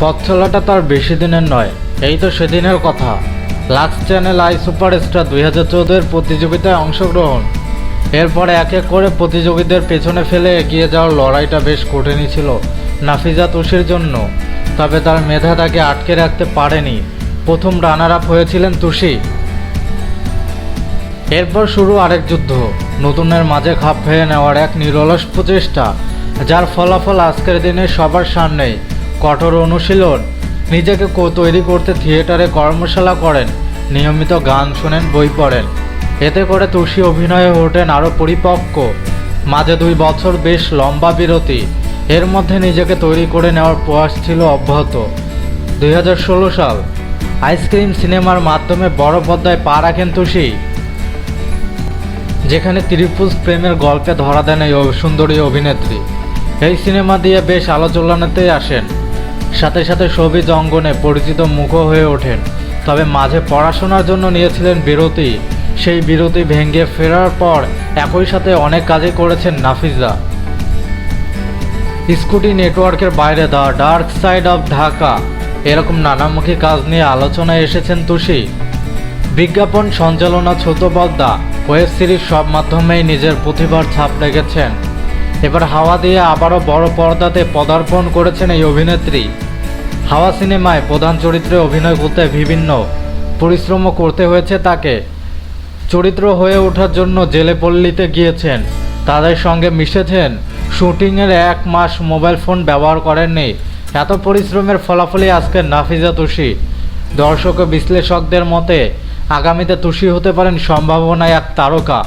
পথ চলাটা তার বেশি দিনের নয়। এই তো সেদিনের কথা। লাক্স চ্যানেল আই সুপারস্টার দুই হাজার চৌদ্দের প্রতিযোগিতায় অংশগ্রহণ। এরপরে এক এক করে প্রতিযোগীদের পেছনে ফেলে এগিয়ে যাওয়ার লড়াইটা বেশ কঠিনই ছিল নাফিজা তুষির জন্য। তবে তার মেধা তাকে আটকে রাখতে পারেনি। প্রথম রানার আপ হয়েছিলেন তুষি। এরপর শুরু আরেক যুদ্ধ। নতুনের মাঝে খাপ খেয়ে নেওয়ার এক নিরলস প্রচেষ্টা, যার ফলাফল আজকের দিনে সবার সামনেই। কঠোর অনুশীলন। নিজেকে কো- তৈরি করতে থিয়েটারে কর্মশালা করেন। নিয়মিত গান শোনেন, বই পড়েন। এতে করে তুষি অভিনয়ে ওঠেন আরও পরিপক্ক। মাঝে দুই বছর বেশ লম্বা বিরতি। এর মধ্যে নিজেকে তৈরি করে নেওয়ার প্রয়াস ছিল অব্যাহত। দুই হাজার ষোলো সাল, আইসক্রিম সিনেমার মাধ্যমে বড় পর্দায় পা রাখেন তুষি। যেখানে ত্রিপুজ প্রেমের গল্পে ধরা দেন এই সুন্দরী অভিনেত্রী। এই সিনেমা দিয়ে বেশ আলোচনাতেই আসেন। সাথে সাথে সবিজ অঙ্গনে পরিচিত মুখও হয়ে ওঠেন। তবে মাঝে পড়াশোনার জন্য নিয়েছিলেন বিরতি। সেই বিরতি ভেঙে ফেরার পর একই সাথে অনেক কাজই করেছেন নাফিজা স্কুটি নেটওয়ার্কের বাইরে the dark side of Dhaka. এরকম নানামুখী কাজ নিয়ে আলোচনায় এসেছেন তুষি। বিজ্ঞাপন সঞ্চালনা ছোট পদ্মা, ওয়েব সিরিজ সব মাধ্যমেই নিজের প্রতিভার ছাপ রেখেছেন। এবার হাওয়া দিয়ে আবারও বড় পর্দাতে পদার্পণ করেছেন এই অভিনেত্রী। হাওয়া সিনেমায় প্রধান চরিত্রে অভিনয় করতে বিভিন্ন পরিশ্রমও করতে হয়েছে তাকে। চরিত্র হয়ে ওঠার জন্য জেলে পল্লীতে গিয়েছেন। তাদের সঙ্গে মিশেছেন। শুটিংয়ের এক মাস মোবাইল ফোন ব্যবহার করেননি। এত পরিশ্রমের ফলাফলই আজকে নাফিজা তুষি। দর্শক ও বিশ্লেষকদের মতে, আগামীতে তুষি হতে পারেন সম্ভাবনায় এক তারকা।